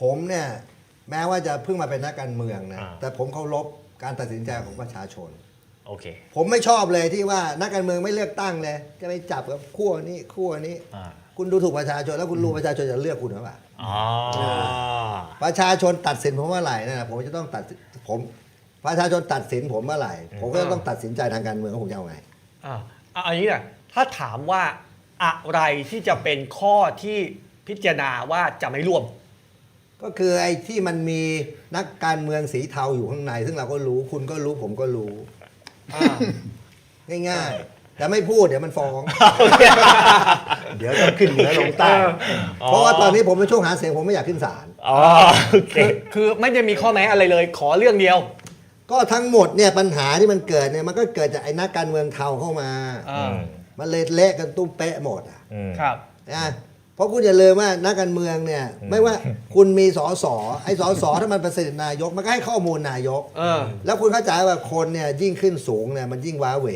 ผมเนี่ยแม้ว่าจะเพิ่งมาเป็นนักการเมืองนะอ่า แต่ผมเคารพการตัดสินใจของประชาชน โอเคผมไม่ชอบเลยที่ว่านักการเมืองไม่เลือกตั้งเลย จะไปจับกับขั้วนี้ขั้วนี้ อ่าคุณดูถูกประชาชนแล้วคุณรู้ประชาชนจะเลือกคุณหรือเปล่า อ๋อประชาชนตัดสินผมเมื่อไหร่นั่นนะผมจะต้องตัดสินผมประชาชนตัดสินผมเมื่อไหร่ ผมก็ต้องตัดสินใจทางการเมืองว่าผมจะเอาไง อ่าเอาอันนี้นะถ้าถามว่าอะไรที่จะเป็นข้อที่พิจารณาว่าจะไม่ร่วม ก็คือไอ้ที่มันมีนักการเมืองสีเทาอยู่ข้างใน ซึ่งเราก็รู้คุณก็รู้ผมก็รู้ง่ายๆแต่ไม่พูดเดี๋ยวมันฟ้อง เดี๋ยวต้องขึ้นเหนือลงใต้เพราะว่าตอนนี้ผมเป็นช่วงหาเสียงผมไม่อยากขึ้นศาลอ๋อโอเคคือคือไม่ได้มีข้อแม้อะไรเลย ขอเรื่องเดียว ก็ทั้งหมดเนี่ยปัญหาที่มันเกิดเนี่ยมันก็เกิดจากไอ้นักการเมืองเทาเข้ามา อ่า มันเลยเละกันตุ้มเป๊ะหมดอะอืมครับ นะ เพราะคุณอย่าลืมว่านักการเมืองเนี่ย ไม่ว่าคุณมีสอสอไอ้สอสอถ้ามันเป็นสิทธินายก มันก็ให้ข้อมูลนายก เออ แล้วคุณเข้าใจว่าคนเนี่ยยิ่งขึ้นสูงเนี่ยมันยิ่งว้าเหว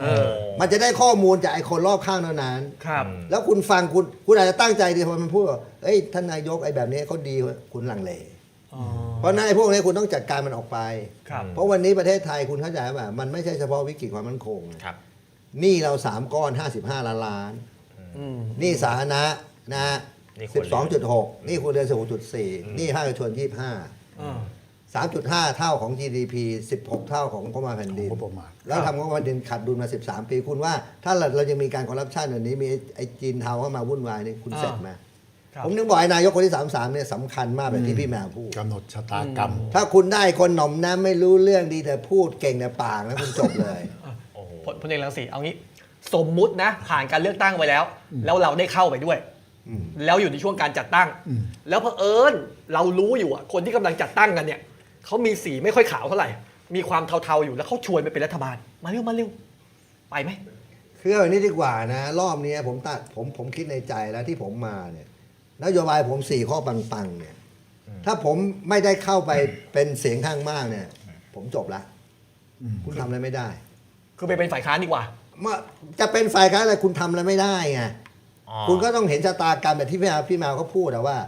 เออ มันจะได้ข้อมูลจากไอ้คนรอบข้างเท่านั้น ครับ แล้วคุณฟังคุณคุณอาจจะตั้งใจดีพอมันพูดว่าเอ้ยท่านนายกไอ้แบบนี้เขาดีคุณลังเล อ๋อ เพราะฉะนั้นไอ้พวกนี้คุณต้องจัดการมันออกไป ครับ เพราะวันนี้ประเทศไทยคุณเข้าใจป่ะมันไม่ใช่เฉพาะวิกฤตความมั่นคงครับ หนี้เราสามก้อน 55 ล้านล้านอืม หนี้สาธารณะ นะหนี้ครัวเรือน12.6หนี้ครัวเรือน16.4หนี้ภาคเอกชน25อ่า3.5เท่าของ GDP 16เท่าของงบประมาณแผ่นดินงบประมาณ แล้วทำงบประมาณแผ่นดินขาดดุลมา13ปี คุณว่า ถ้าเราเรายังมีการคอร์รัปชันแบบนี้มีไอ้ไอ้จีนเทาเข้ามาวุ่นวายนี่คุณเสร็จไหมครับ ผมนึกบอกไอ้นายกคนที่33เนี่ยสำคัญมากแบบที่พี่แมวพูด กำหนดชะตากรรม ถ้าคุณได้คนหน่อมน้ำไม่รู้เรื่องดีแต่พูดเก่งแต่ปากนะคุณจบเลย โอ้โหพลพลเอกรังสีเอางี้ สมมุตินะ ผ่านการเลือกตั้งไปแล้ว แล้วเราได้เข้าไปด้วยอืม แล้วอยู่ในช่วงการจัดตั้งอืมแล้วเผอิญเรารู้อยู่อะคนที่กำลังจัดตั้งกันเนี่ยเขามีสีไม่ค่อยขาวเท่าไหร่ มีความเทาๆอยู่แล้วเขาชวนไปเป็นรัฐบาล มาเร็วมาเร็วไปไหมคือเอาอย่างนี้ดีกว่านะ รอบนี้ผมตัดผมผมคิดในใจแล้วที่ผมมาเนี่ยนโยบายผมสี่ข้อปังๆเนี่ย ถ้าผมไม่ได้เข้าไปเป็นเสียงข้างมากเนี่ย ผมจบละอืมคุณทำอะไรไม่ได้ คือไปเป็นฝ่ายค้านดีกว่าเมื่อจะเป็นฝ่ายค้านอะไรคุณทำอะไรไม่ได้ไงอ๋อ คุณก็ต้องเห็นชะตากรรมแบบที่พี่แมวพี่แมวเขาพูดอะว่า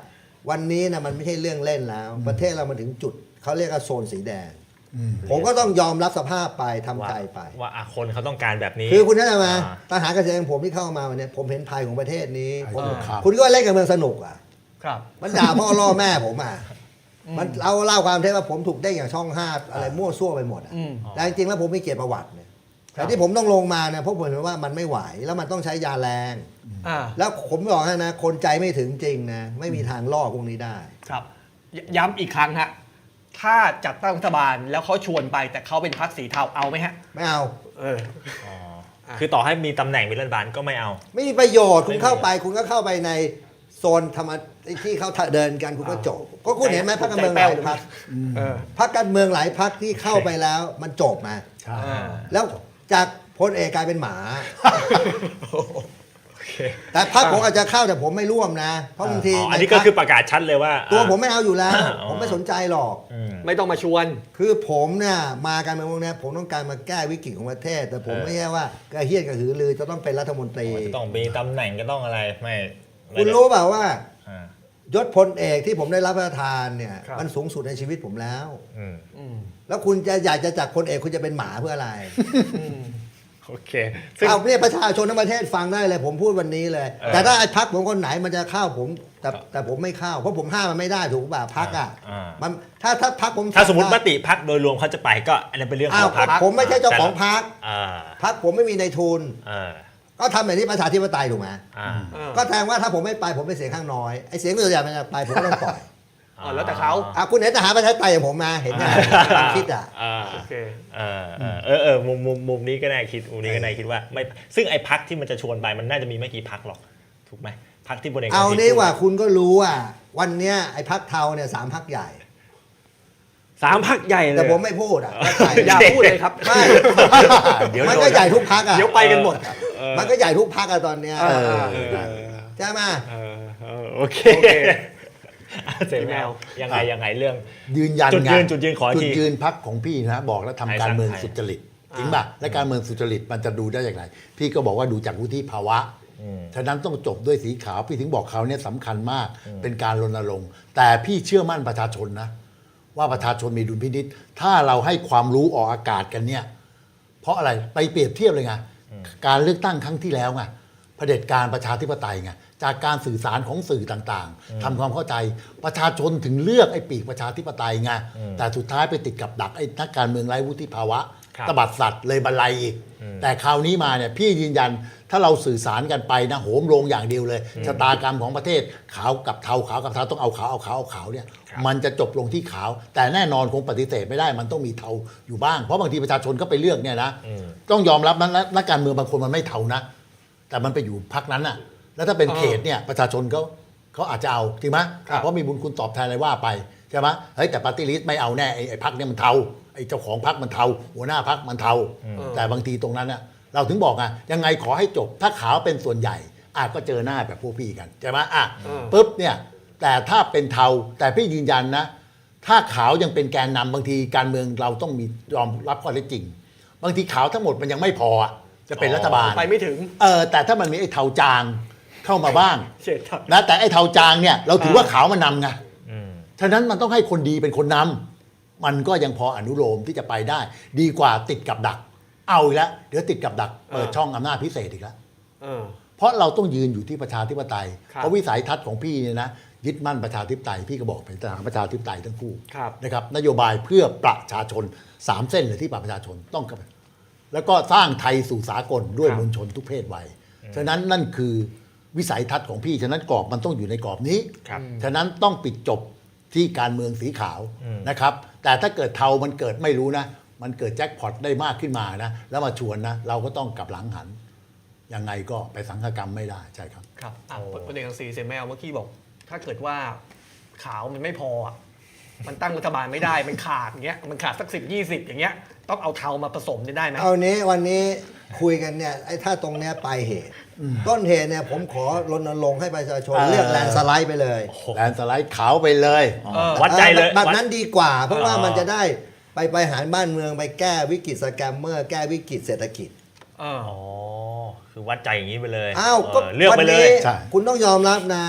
วันนี้นะมันไม่ใช่เรื่องเล่นแล้ว ประเทศเรามาถึงจุดเขาเรียกว่าโซนสีแดงอืมผมก็ต้องยอมรับสภาพไปทำว่าใจไป ว่าอะคนเขาต้องการแบบนี้ คือคุณเข้าใจไหมอ่าทหารเกษตรของผมที่เข้ามาวันเนี้ยผมเห็นภัยของประเทศนี้ไอ้ผมพวกข่าวคุณก็เล่นกับเมืองสนุกอะครับ มันด่าพ่อล่อแม่ผมอะมันเอาเล่าความเท็จว่าผมถูกได้อย่างช่องห้าอะไรมั่วซั่วไปหมดอะอืมแต่จริงๆแล้วผมมีเกียรติประวัติเนี่ย แต่ที่ผมต้องลงมาเนี่ยเพราะผมเห็นว่ามันไม่ไหว แล้วมันต้องใช้ยาแรง อ่าแล้วผมบอกให้นะ คนใจไม่ถึงจริงนะ ไม่มีทางล่อพวกนี้ได้ ครับยย้ำอีกครั้งฮะถ้าจัดตั้งรัฐบาลแล้วเขาชวนไปแต่เขาเป็นพรรคสีเทาเอาไหมฮะ ไม่เอา เออ อ๋อคือต่อให้มีตำแหน่งเป็นรัฐบาลก็ไม่เอา ไม่มีประโยชน์คุณไม่มีเข้าไป คุณก็เข้าไปในโซนธรรมะที่เขาเดินกันคุณก็จบก็คุณเห็นไหมพรรคการเมืองหลายพรรคเออพรรคการเมืองหลายพรรคที่เข้าไปแล้ว มันจบมา ใช่ อ่า แล้ว จากพลเอกกลายเป็นหมา โอเคแต่พรรคผมอาจจะเข้าแต่ผมไม่ร่วมนะ เพราะบางทีอ๋ออันนี้ในพก็รรคคือประกาศชัดเลยว่าตัวผมไม่เอาอยู่แล้วอ๋อผมไม่สนใจหรอก อืม ไม่ต้องมาชวน คือผมเนี่ยมาการเมืองพวกเนี้ยผมต้องการมาแก้วิกฤตของประเทศ แต่ผมเออ ไม่ใช่ว่ากระเฮี้ยนกระหือรือจะต้องเป็นรัฐมนตรีจะต้องมีตำแหน่งก็ต้องอะไรไม่ไม่คุณได้รู้เปล่าว่าอ่า ยศพลเอกที่ผมได้รับประทานเนี่ยครับ มันสูงสุดในชีวิตผมแล้ว อืมอืมแล้วคุณจะอยากจะจากพลเอกคุณจะเป็นหมาเพื่ออะไรอืม โอเค ซึ่ง เอาเนี่ยประชาชนทั้งประเทศฟังได้เลย ผมพูดวันนี้เลย เออ แต่ถ้าไอ้พักผมคนไหนมันจะเข้าผมแต่แต่ผมไม่เข้า เพราะผมห้ามมันไม่ได้ถูกป่ะพักอะอ่ามันถ้าถ้าพักผมถ้าสมมติมได้ติพักโดยรวมเขาจะไปก็ อันนั้นเป็นเรื่องขอ้าอวงพักผมไม่ใช่เจ้าของพัก อ่าพักผมไม่มีในทุน อ่า ก็ทำแบบนี้ประชาธิปไตยถูกไหมอ่าอ่าก็แสดงว่าถ้าผมไม่ไปผมเป็นเสียงข้างน้อยไอ้เสียงส่วนใหญ่มันจะไปผมก็ต้องปล่อยอ๋อแล้วแต่เขาอะคุณเห็นทหารประชาธิปไตยอย่างผมมาเห็นไหมความคิดอะ อ่าโอเค เออเออเออเออมุมมุมมุมนี้ก็น่าคิดมุมนี้ก็น่าคิดว่าไม่ซึ่งไอ้พักที่มันจะชวนไปมันน่าจะมีไม่กี่พักหรอก ถูกไหมพักที่บนเอกเอานี่ว่าคุณก็รู้ว่าวันเนี้ยไอ้พักเทาเนี่ยสามพักใหญ่ สามพักใหญ่เลยแต่ผมไม่พูดอะก็ใหญ่อย่าพูดเลยครับ ไม่ เดี๋ยวมันโดก็นใหญ่ทุกพักอะ เดี๋ยวไปกันหมด มันก็ใหญ่ทุกพักอะตอนเนี้ยเออเออใช่ไหมเออเออโอเคโอเคเสร็จพี่แมแล้ววยังไงยังไงเรื่อง ยืนยันจุดไงยืนจุดยืนขออีกจุทีดยืนพักของพี่นะ บอกแล้วทำการเมืองไทยสร้างไทย สุจริตจริงป่ะและการเมืองสุจริตมันจะดูได้อย่างไร พี่ก็บอกว่าดูจากวุฒิภาวะอืมฉะนั้นต้องจบด้วยสีขาว พี่ถึงบอกเขาวเนี่ยสำคัญมากเป็นการรณรงค์แต่พี่เชื่อมั่นประชาชนนะ ว่าประชาชนมีดุลพินิษถ้าเราให้ความรู้ออกอากาศกันเนี่ย เพราะอะไรไปเปรียบเทียบเลยไง การเลือกตั้งครั้งที่แล้วไงเผด็จการประชาธิปไตยไงจากการสื่อสารของสื่อต่างๆทำความเข้าใจประชาชนถึงเลือกไอ้ปีกประชาธิปไตยไงแต่สุดท้ายไปติดกับดักไอ้นักการเมืองไร้วุฒิภาวะครับตบัดสัตว์เลยบรรลัยอีกแต่คราวนี้มาเนี่ยพี่ยืนยัน ถ้าเราสื่อสารกันไปนะโหมโรงอย่างเดียวเลยชะตากรรมของประเทศขาวกับเทาขาวกับเทาต้องเอาขาวเอาขาวเอาขาวเนี่ยครับมันจะจบลงที่ขาว แต่แน่นอนคงปฏิเสธไม่ได้มันต้องมีเทาอยู่บ้างเพราะบางทีประชาชนก็ไปเลือกเนี่ยนะต้องยอมรับนะนักการเมืองบางคนมันไม่เทานะ แต่มันไปอยู่พักนั้นน่ะ แล้วถ้าเป็นอ่าเขตเนี่ยประชาชนเขาเขาอาจจะเอาจริงไหมครับเพราะมีบุญคุณตอบแทนอะไรว่าไปใช่ไหมเฮ้ยแต่ปาร์ตี้ลิสต์ไม่เอาแน่ไอ้ไอ้พักเนี่ยมันเทาไอ้เจ้าของพักมันเทาหัวหน้าพักมันเทา แต่บางทีตรงนั้นน่ะ เราถึงบอกไงยังไงขอให้จบ ถ้าขาวเป็นส่วนใหญ่อาจก็เจอหน้าแบบพวกพี่กันใช่ไหมอะอืมปุ๊บเนี่ยแต่ถ้าเป็นเทาแต่พี่ยืนยันนะ ถ้าขาวยังเป็นแกนนำบางทีการเมืองเราต้องมียอมรับข้อเท็จจริง บางทีขาวทั้งหมดมันยังไม่พออะจะเป็นอ๋อรัฐบาลไปไม่ถึงเออแต่ถ้ามันมีไอ้เทาจางเข้ามาบ้างเฉียดครับนะแต่ไอ้เทาจางเนี่ยเราถือว่าขาวมันนำไงอืมฉะนั้นมันต้องให้คนดีเป็นคนนำมันก็ยังพออนุโลมที่จะไปได้ ดีกว่าติดกับดัก เอาอีกแล้วเดี๋ยวติดกับดักเปิดอ่าช่องอำนาจพิเศษอีกแล้วเออ เพราะเราต้องยืนอยู่ที่ประชาธิปไตย ครับ เพราะวิสัยทัศน์ของพี่เนี่ยนะยึดมั่นประชาธิปไตยพี่ก็บอกเป็นทหารประชาธิปไตยทั้งคู่ครับ นะครับนโยบายเพื่อประชาชนสามเส้นเลยที่ประชาชนต้องกับแล้วก็สร้างไทยสู่สากลด้วยครับ มวลชนทุกเพศวัยฉะนั้นนั่นคือวิสัยทัศน์ของพี่ฉะนั้นกรอบมันต้องอยู่ในกรอบนี้ ครับ ฉะนั้นต้องปิดจบที่การเมืองสีขาวนะครับ แต่ถ้าเกิดเทามันเกิดไม่รู้นะ มันเกิดแจ็คพอตได้มากขึ้นมานะแล้วมาชวนนะเราก็ต้องกลับหลังหันยังไงก็ไปสังฆกรรมไม่ได้ใช่ครับครับอะประเด็นของสีเซยนแมวเมื่อกี้บอก ถ้าเกิดว่าขาวมันไม่พออะมันตั้งรัฐบาลไม่ได้ มันขาดอย่างเงี้ย มันขาดสักสิบยี่สิบอย่างเงี้ย ต้องเอาเทามาผสมเนี่ยได้ไหมเอานี้วันนี้คุยกันเนี่ยไอ้ถ้าตรงเนี้ยปลายเหตุ ต้นเหตุเนี่ยผมขอรณรงค์ให้ประชาชนเออเลือกแลนด์สไลด์ไปเลย แลนด์สไลด์ขาวไปเลยเออวัดใจเลย แบบแบบวัดนั้นดีกว่า เพราะว่าอ๋อมันจะได้ ไปไปหารบ้านเมืองไปแก้วิกฤตสแกมเมอร์แก้วิกฤตเศรษฐกิจเอออ๋อ คือวัดใจอย่างนี้ไปเลยอ้าวก็เออเลือกไปวันเลนี้ยใช่ คุณต้องยอมรับนะ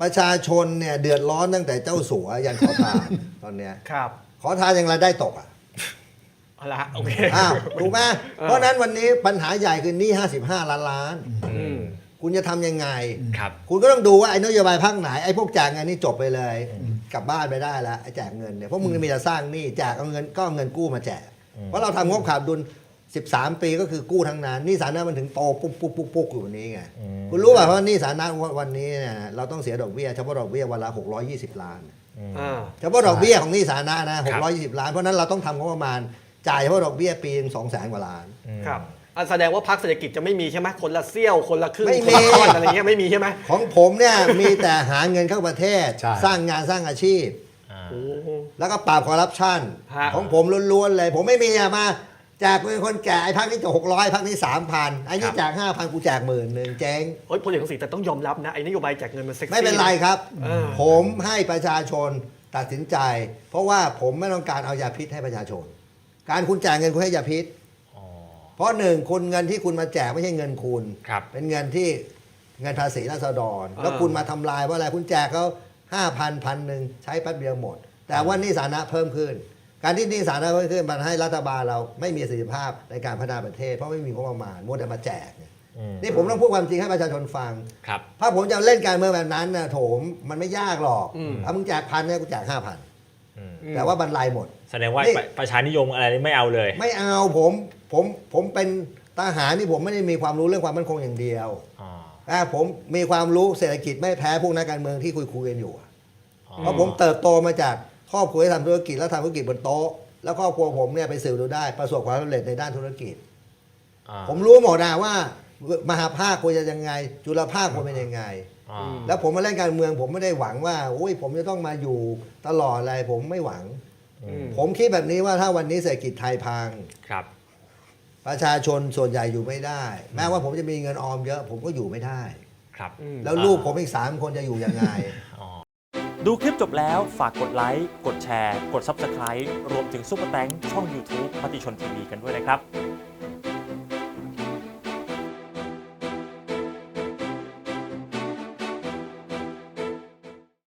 ประชาชนเนี่ยเดือดร้อนตั้งแต่เจ้าสัวยันขอทาน ตอนเนี้ยครับขอทานยังรายได้ตกอะเอาละโอเค อ้าวถูกไหมเออเพราะฉะนั้นวันนี้ปัญหาใหญ่คือหนี้55 ล้านล้าน อืม คุณจะทำยังไงครับคุณก็ต้องดูว่าไอ้นโยบายภาคไหนไอ้พวกแจกเงินนี่จบไปเลย กลับบ้านไปได้แล้วไอ้แจกเงินเนี่ยเพราะมึงมีแต่สร้างหนี้แจกเอาเงินก็เอาเงินกู้มาแจก เพราะเราทำงบขาดดุล 13 ปีก็คือกู้ทั้งนั้นหนี่สาธารณะมันถึงโตปุ๊บปุ๊บปุ๊บปุ๊บอยู่วันนี้ไงอืมคุณรู้ป่ะเพราะหนี่สาธารณะวันนี้เนี่ยเราต้องเสียดอกเบี้ยเฉพาะดอกเบี้ยวันละ620 ล้านอ่าเฉพาะดอกเบี้ยของหนี้สาธารณะนะ620 ล้านเพราะฉะนั้นเราต้องทำงบประมาณจ่ายเฉพาะดอกเบี้ยปีนึง2แสนกว่าล้านครับ อะแสดงว่าพรรคเศรษฐกิจจะไม่มีใช่ไหมคนละเสี้ยวคนละครึ่งไม่คนมี ละท่อนอะไรเงี้ยไม่มีใช่ไหมของผมเนี่ย มีแต่หาเงินเข้าประเทศ ใช่ สร้างงานสร้างอาชีพ อ่า โอ้โห แล้วก็ปราบคอร์รัปชันฮะ ของผมล้วนๆเลย ผมไม่มีอะมาแจกเป็นคนแก่ไอ้พักนี้จะหกร้อยพักนี้สามพันไอ้นี่แจกห้าพันกูแจกหมื่นหนึ่งเจ๊ง เฮ้ยพลเอกสีแต่ต้องยอมรับนะไอ้นโยบายแจกเงินมันเซ็กซี่ ไม่เป็นไรครับ เออ ผมให้ประชาชนตัดสินใจ เพราะว่าผมไม่ต้องการเอายาพิษให้ประชาชน การคุณแจกเงินคุณให้ยาพิษอ๋อ เพราะหนึ่งคุณเงินที่คุณมาแจกไม่ใช่เงินคุณ ครับ เป็นเงินที่เงินภาษีราษฎรอ่าแล้วคุณมาทำลายเพราะอะไรคุณแจกเขาห้าพันพันหนึ่งใช้แป๊บเดียวหมด แต่ว่าหนี่สาธารณะเพิ่มขึ้น การที่หนี่สาธารณะเพิ่มขึ้นมันให้รัฐบาลเราไม่มีประสิทธิภาพในการพัฒนาประเทศ เพราะไม่มีงบประมาณมัวแต่มาแจกเนี่ยอืมนี่ผมต้องพูดความจริงให้ประชาชนฟัง ครับ ถ้าผมจะเล่นการเมืองแบบนั้นนะโถมมันไม่ยากหรอกอืม ถ้ามึงแจกพันเนี่ยกูแจกห้าพันอืม แต่ว่าบรรลัยหมด แสดงว่านี่ประประชานิยมอะไรนี่ไม่เอาเลย ไม่เอาผมผมผมเป็นทหารนี่ผมไม่ได้มีความรู้เรื่องความมั่นคงอย่างเดียวอ๋ออ่าผมมีความรู้เศรษฐกิจไม่แพ้พวกนักการเมืองที่คุยคุยๆกันอยู่อะอ๋อเพราะผมเติบโตมาจากครอบครัวที่ทำธุรกิจแล้วทำธุรกิจบนโต๊ะแล้วครอบครัวผมเนี่ยไปสืบดูได้ประสบความสำเร็จในด้านธุรกิจ อ่าผมรู้หมดนะว่า มหาภาคควรจะยังไง จุลภาคควรเป็นยังไง อ่าแล้วผมมาเล่นการเมือง ผมไม่ได้หวังว่าโอ้ยผมจะต้องมาอยู่ตลอดอะไรผมไม่หวัง อืม ผมคิดแบบนี้ว่าถ้าวันนี้เศรษฐกิจไทยพัง ครับ ประชาชนส่วนใหญ่อยู่ไม่ได้ แม้ว่าผมจะมีเงินออมเยอะ ผมก็อยู่ไม่ได้ ครับอืม แล้วลูกผมอีกสามคนจะอยู่ยังไง อ๋อ ดูคลิปจบแล้วฝากกดไลค์ กดแชร์ กด Subscribe รวมถึงซุปเปอร์แตงช่อง YouTube มติชนทีวีกันด้วยนะครับ